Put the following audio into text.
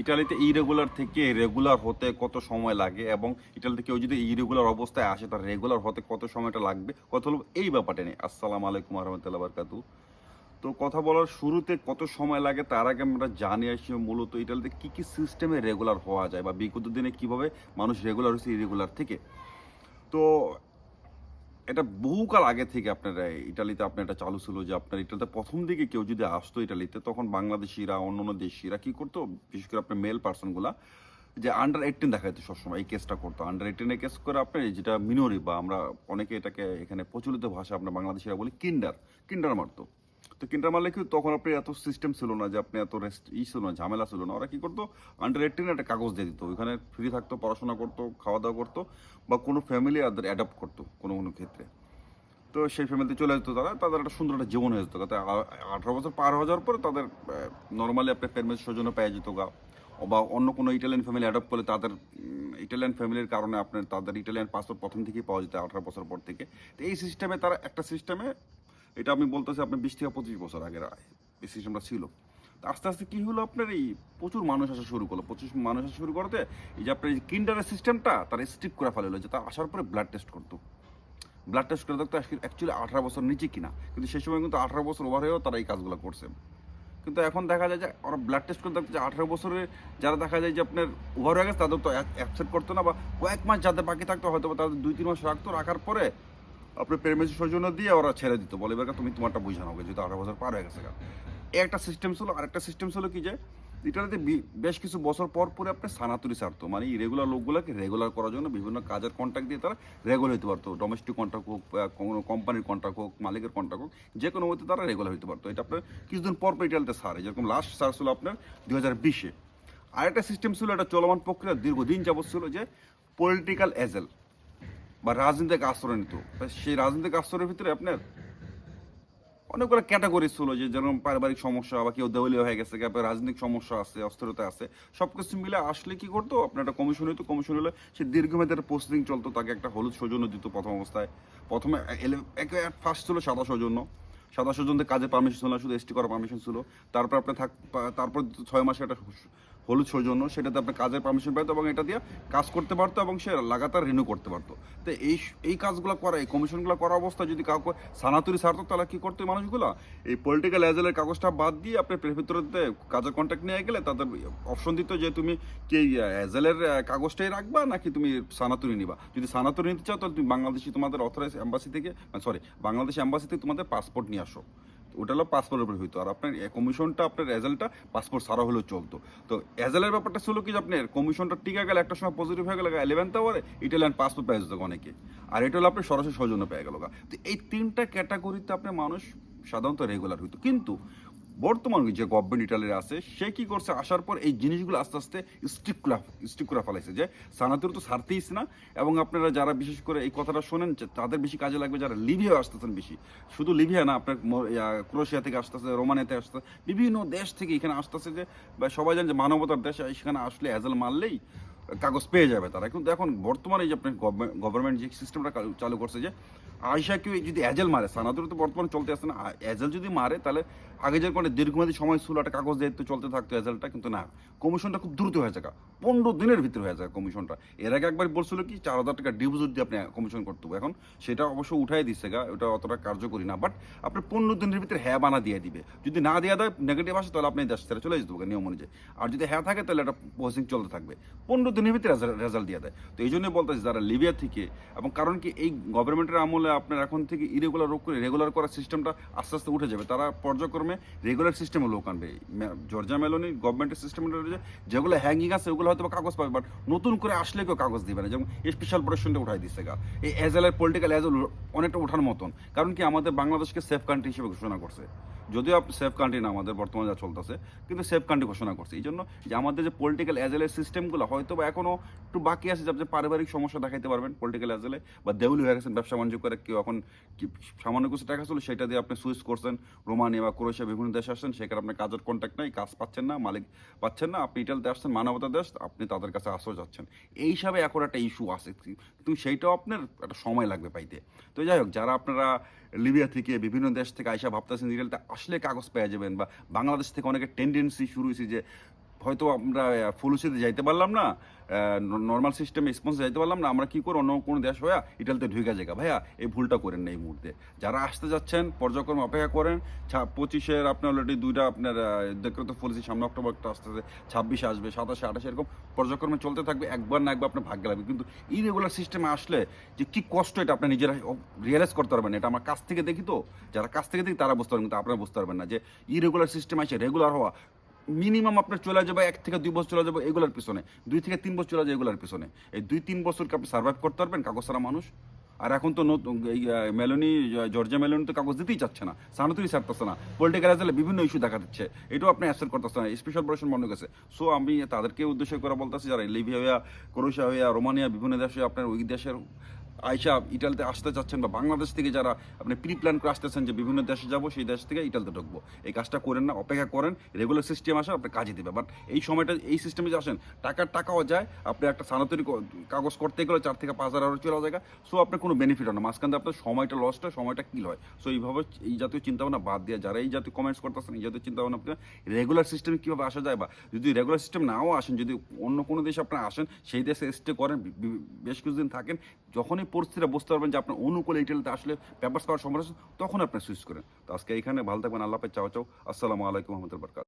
ইটালিতে ইরেগুলার থেকে রেগুলার হতে কত সময় লাগে এবং ইটালিতে কেউ যদি ইরেগুলার অবস্থায় আসে, তার রেগুলার হতে কত সময়টা লাগবে? কথা হলো এই ব্যাপারটা নেই আসসালামু আলাইকুম রহমতুল্লাহ বারকাতু তো কথা বলার শুরুতে কত সময় লাগে তার আগে আমরা জানি আসি মূলত ইটালিতে কি কি সিস্টেমে রেগুলার হওয়া যায় বা বিগত দিনে কীভাবে মানুষ রেগুলার হচ্ছে ইরেগুলার থেকে। তো এটা বহুকাল আগে থেকে আপনার ইটালিতে আপনার এটা চালু ছিল যে আপনার ইটালিতে প্রথম দিকে কেউ যদি আসতো ইটালিতে, তখন বাংলাদেশিরা অন্য অন্য দেশিরা কী করতো? বিশেষ করে আপনার মেল পার্সনগুলা যে আন্ডার এইটিন দেখা যেত সবসময়, এই কেসটা করতো। আন্ডার এইটিনে কেস করে আপনার যেটা মিনোরি বা আমরা অনেকে এটাকে এখানে প্রচলিত ভাষা আপনার বাংলাদেশিরা বলি কিন্ডার কিন্ডার মারতো। তো কিন্ডার মারলে কি তখন আপনি এত সিস্টেম ছিল না যে আপনি এত রেস্ট ই ছিল না, ঝামেলা ছিল না। ওরা কি করতো? আন্ডার এইটিনে একটা কাগজ দিয়ে দিত। ওইখানে ফ্রি থাকতো, পড়াশোনা করতো খাওয়া দাওয়া করতো বা কোনো ফ্যামিলি তাদের অ্যাডাপ্ট করতো কোনো কোনো ক্ষেত্রে। তো সেই ফ্যামিলিতে চলে যেত তারা, তাদের একটা সুন্দর একটা জীবন হয়ে যেত। তাতে আঠারো বছর পার হয়ে যাওয়ার পরে তাদের নর্মালি আপনার প্যারমেন্ট সৌজন্য পেয়ে যেত গা। বা অন্য কোনো ইটালিয়ান ফ্যামিলি অ্যাডপ্ট করলে তাদের ইটালিয়ান ফ্যামিলির কারণে আপনার তাদের ইটালিয়ান পাসপোর্ট প্রথম থেকেই পাওয়া যেত আঠারো বছর পর থেকে। তো এই সিস্টেমে তারা, একটা সিস্টেমে এটা আমি বলতেছি আপনি বিশ থেকে পঁচিশ বছর আগের এই সিস্টেমটা ছিল। তো আস্তে আস্তে কি হলো আপনার এই প্রচুর মানুষ আসা শুরু করল। প্রচুর মানুষ আসা শুরু করতে এই যে আপনার এই কিন্ডারের সিস্টেমটা তারা স্ট্রিপ করে ফেলে যে তা আসার পরে ব্লাড টেস্ট করতো। ব্লাড টেস্ট করে দেখতো অ্যাকচুয়ালি আঠারো বছর নিচে কিনা। কিন্তু সেই সময় কিন্তু আঠারো বছর ওভার হয়েও তারা এই কাজগুলো করছে। কিন্তু এখন দেখা যায় যে ওরা ব্লাড টেস্ট করে দেখতো যে আঠারো বছরে যারা দেখা যায় যে আপনার ওভার হয়ে গেছে তাদের তো অ্যাকসেপ্ট করতো না বা কয়েক মাস যাদের বাকি থাকতো হয়তো তাদের দুই, তিন মাস রাখতো, রাখার পরে আপনার প্রেমেসি সৌজন্য দিয়ে ওরা ছেড়ে দিত। বলে, এবার তুমি তোমারটা বুঝানো হবে যেহেতু আঠারো বছর পার হয়ে গেছে একটা সিস্টেম ছিল, আরেকটা সিস্টেম ছিল কি যে, ইটালিতে বেশ কিছু বছর পর পরে আপনার সানাতুরি ছাড়তো। মানে রেগুলার লোকগুলোকে রেগুলার করার জন্য বিভিন্ন কাজের কন্ট্যাক্ট দিয়ে তারা রেগুলার হতে পারতো। ডোমেস্টিক কন্ট্রাক্ট হোক কোনো কোম্পানির কন্ট্রাক্ট হোক, মালিকের কন্ট্রাক্ট হোক, যে কোনো মধ্যে তারা রেগুলার হতে পারতো। এটা আপনার কিছুদিন পর পর ইটালিতে সারে যেরকম লাস্ট সার ছিল আপনার দু হাজার বিশে। আরেকটা সিস্টেম ছিল একটা চলমান প্রক্রিয়া দীর্ঘদিন যাবৎ ছিল যে পলিটিক্যাল এজেল বা রাজনৈতিক আশ্রয় নিত সেই রাজনৈতিক আশ্রয়ের ভিতরে আপনার অনেকগুলো ক্যাটাগরি ছিল যে যেরকম পারিবারিক সমস্যা বা কেউ দেওয়ালিয়া হয়ে গেছে, কেউ রাজনৈতিক সমস্যা আছে, অস্থিরতা আছে সব কিছু মিলে আসলে কি করতো? আপনার একটা কমিশন হইতো কমিশন হলে সে দীর্ঘমেয়াদের পোস্টিং চলতো, তাকে একটা হলুদ সৌজন্য দিত প্রথম অবস্থায়। প্রথমে ফার্স্ট ছিল সাদা সৌজন্য। সাদা সৌজন্যদের কাজে পারমিশন ছিল না, শুধু এসটি করার পারমিশন ছিল। তারপর আপনি থাক তারপর ছয় মাসে একটা হলুদ সৌজন্য সেটাতে আপনার কাজের পারমিশন পেতো এবং এটা দিয়ে কাজ করতে পারতো এবং সে লাগাতার রিনিউ করতে পারতো। তো এই এই কাজগুলো করা, এই কমিশনগুলো করা অবস্থায় যদি কাউকে সানাতুরি ছাড়তো তাহলে কী করতো এই মানুষগুলো? এই পলিটিক্যাল এজেলের কাগজটা বাদ দিয়ে আপনি প্রেফিত্রতে কাজের কন্ট্যাক্ট নিয়ে গেলে তাদের অপশন দিত যে তুমি কি এজেলের কাগজটাই রাখবা নাকি তুমি সানাতুরি নিবা? যদি সানাতুরি নিতে চাও, তাহলে তুমি বাংলাদেশি তোমাদের অথরাইজ এম্বাসি থেকে সরি বাংলাদেশ এম্বাসি থেকে তোমাদের পাসপোর্ট নিয়ে আসো। ওটা হলো পাসপোর্টের উপরে হইতো। আর আপনার কমিশনটা আপনার রেজাল্টটা পাসপোর্ট সারা হলেও চলতো। তো রেজাল্টের ব্যাপারটা ছিল কি আপনার কমিশনটা টিকা গেলে একটা সময় পজিটিভ হয়ে গেলে ইলেভেন্থ আওয়ারে ইটালিয়ান পাসপোর্ট পেয়ে যেত অনেকে। আর এটা হলো আপনার সরাসরি সৌজন্য পেয়ে গেল তো এই তিনটা ক্যাটাগরিতে আপনার মানুষ সাধারণত রেগুলার হইতো। কিন্তু বর্তমান যে গভর্নমেন্ট ইটালির আছে, সে কি করছে? আসার পর এই জিনিসগুলো আস্তে আস্তে স্ট্রিক স্ট্রিক করে ফেলাইছে যে সানাতুর তো ছাড়তেইস না। এবং আপনারা যারা বিশেষ করে এই কথাটা শোনেন, যে তাদের বেশি কাজে লাগবে যারা লিবিয়া আসতেছেন বেশি। শুধু লিবিয়া না, আপনার ক্রোশিয়া থেকে আসতেছে, রোমানিয়াতে আসতেছে, বিভিন্ন দেশ থেকে এখানে আসতেছে যে সবাই জানেন যে মানবতার দেশ সেখানে আসলে অ্যাজেল মারলেই কাগজ পেয়ে যাবে তারা। কিন্তু এখন বর্তমানে যে আপনার গভর্নমেন্ট যে সিস্টেমটা চালু করছে যে আয়সা কেউ যদি অ্যাজেল মারে সানাদুর তো বর্তমানে চলতে আসছে না অ্যাজেল যদি মারে, তাহলে আগে যেরকম একটা দীর্ঘমেয়াদী সময় ছিল একটা কাগজ দায়িত্ব চলতে থাকতো অ্যাজেলটা কিন্তু না কমিশনটা খুব দ্রুত হয়ে যায় পনেরো দিনের ভিতরে হয়ে যায় কমিশনটা এর আগে একবার বলছিল কি, চার হাজার টাকা ডিপোজিট দিয়ে আপনি কমিশন করতে এখন সেটা অবশ্য উঠাই দিচ্ছে গা, ওটা অতটা কার্যকরী না। বাট আপনি পনেরো দিনের ভিতরে হ্যাঁ বানা দিয়ে দিবে। যদি না দেওয়া দেয় নেগেটিভ আসে, তাহলে আপনি দেশ ছেড়ে চলে যেতে হবে নিয়ম অনুযায়ী। আর যদি হ্যাঁ থাকে, তাহলে একটা প্রসেসিং চলতে থাকবে। পনেরো দিনের ভিতরে রেজাল্ট দিয়ে দেয়। তো এই জন্যই বলতেছি যারা লিবিয়া থেকে, এবং কারণ কি এই গভর্নমেন্টের আমলে আপনার এখন থেকে ইরেগুলার রোগ করে রেগুলার করার সিস্টেমটা আস্তে আস্তে উঠে যাবে। তারা পর্যায়ক্রমে রেগুলার সিস্টেমে লোক আনবে। জর্জিয়া মেলোনি গভর্নমেন্টের সিস্টেম রয়েছে, যেগুলো হ্যাঙ্গিং আছে, ওগুলো হয়তো কাগজ পাবে বাট নতুন করে আসলে কেউ কাগজ দিবে না। যেমন স্পেশাল প্রোটেকশনটা উঠাই দিচ্ছে গা। এই এজ এল এর পলিটিক্যাল এজ অনেকটা ওঠার মতন। কারণ কি আমাদের বাংলাদেশকে সেফ কান্ট্রি হিসেবে ঘোষণা করছে। যদিও সেফ কান্ট্রি না, আমাদের বর্তমানে যা চলতেছে, কিন্তু সেফ কান্ট্রি ঘোষণা করছে। এই জন্য যে আমাদের যে পলিটিক্যাল এজেলের সিস্টেমগুলো হয়তো বা এখনও একটু বাকি আছে, যে পারিবারিক সমস্যা দেখাইতে পারবেন পলিটিক্যাল অ্যাজেলে বা দেউলি হয়ে গেছেন, ব্যবসা বাণিজ্য করে কেউ এখন সামান্য কিছু টাকা ছিল সেটা দিয়ে আপনি সুইচ করছেন। রোমানিয়া বা ক্রোয়েশিয়া বিভিন্ন দেশে আসছেন, সেখানে আপনার কাজের কন্ট্যাক্ট নেই, কাজ পাচ্ছেন না, মালিক পাচ্ছেন না, আপনি ইটালিতে আসছেন মানবতা দেশ, আপনি তাদের কাছে আশ্রয় যাচ্ছেন। এই হিসাবে এখন একটা ইস্যু আছে। কিন্তু সেইটাও আপনার একটা সময় লাগবে পাইতে। তো যাই হোক, যারা আপনারা লিবিয়া থেকে বিভিন্ন দেশ থেকে আইসা ভাবতেছেন, ইটালিতে আসলে কাগজ পেয়ে যাবেন বা বাংলাদেশ থেকে অনেকের টেন্ডেন্সি শুরু হয়েছে যে হয়তো আমরা ফুলুসিতে যাইতে পারলাম না নর্মাল সিস্টেমে স্পন্সে যাইতে পারলাম না, আমরা কি করে অন্য কোনো দেশ হয়ে ইটালিতে ঢুকে জায়গা ভাইয়া, এই ভুলটা করেন না এই মুহূর্তে। যারা আসতে যাচ্ছেন, পর্যায়ক্রমে অপেক্ষা করেন পঁচিশের আপনার অলরেডি দুইটা আপনার দেখতে তো ফুলসি সামনে অক্টোবর একটা আসতেছে ছাব্বিশে আসবে, সাতাশে, আঠাশে, এরকম পর্যায়ক্রমে চলতে থাকবে, একবার না একবার আপনার ভাগ্য লাগবে। কিন্তু ইরেগুলার সিস্টেমে আসলে যে কী কষ্ট এটা আপনি নিজেরা রিয়েলাইজ করতে পারবেন এটা আমার কাছ থেকে দেখি তো, যারা কাছ থেকে দেখি তারা বুঝতে পারবেন, কিন্তু আপনারা বুঝতে পারবেন না যে ইরেগুলার সিস্টেম আসে রেগুলার হওয়া মিনিমাম আপনার চলে যাবে এক থেকে দুই বছর চলে যাবে এগুলোর পিছনে। দুই থেকে তিন বছর চলে যাবে এগুলোর পিছনে। এই দুই তিন বছরকে আপনি সার্ভাইভ করতে পারবেন কাগজ ছাড়া মানুষ। আর এখন তো এই মেলোনি জর্জিয়া মেলোনি তো কাগজ দিতেই চাচ্ছে না। সানাতুরি ছাড়তেছে না। পলিটিক্যাল অ্যাজেলে বিভিন্ন ইস্যু দেখা দিচ্ছে। এটাও আপনি অ্যাকসেপ্ট করতেছে না। স্পেশাল অপারেশন বন্ধ গেছে। সো আমি তাদেরকে উদ্দেশ্য করে বলতেছি, যারা লিবিয়া হইয়া ক্রোশিয়া হইয়া, রোমানিয়া, বিভিন্ন দেশে আপনার ওই দেশের আইসা ইটালিতে আসতে চাচ্ছেন বা বাংলাদেশ থেকে যারা আপনি প্রি প্ল্যান করে আসতেছেন যে বিভিন্ন দেশে যাব, সেই দেশ থেকে ইটালিতে ঢুকবো। এই কাজটা করেন না, অপেক্ষা করেন রেগুলার সিস্টেম আসে, আপনি কাজে দেবে বাট এই সময়টা, এই সিস্টেমে যে আসেন, টাকার টাকাও যায়, আপনি একটা সানাতরি কাগজ করতে গেলে চার থেকে পাঁচ হাজার চলে জায়গা সো আপনার কোনো বেনিফিট হয় না, মাঝখান দিয়ে আপনার সময়টা লস্ট সময়টা কিল হয়। সো এইভাবে এই জাতীয় চিন্তাভাবনা বাদ দিয়ে যারা এই জাতীয় কমেন্টস করতেছেন, এই জাতীয় চিন্তাভাবনা আপনি রেগুলার সিস্টেমে কীভাবে আসা যায় বা যদি রেগুলার সিস্টেম নাও আসেন, যদি অন্য কোনো দেশে আপনারা আসেন, সেই দেশে স্টে করেন বেশ কিছুদিন থাকেন, যখনই পরিস্থিতিটা বুঝতে পারবেন যে আপনার অনুকূলে ইটালিতে আসলে পেপার্স পাওয়ার সম্ভব তখন আপনি সুইচ করেন। তো আজকে এখানে ভালো থাকবেন, আল্লাহ চাও চাও। আসসালামু আলাইকুম রহমতুল বরকাত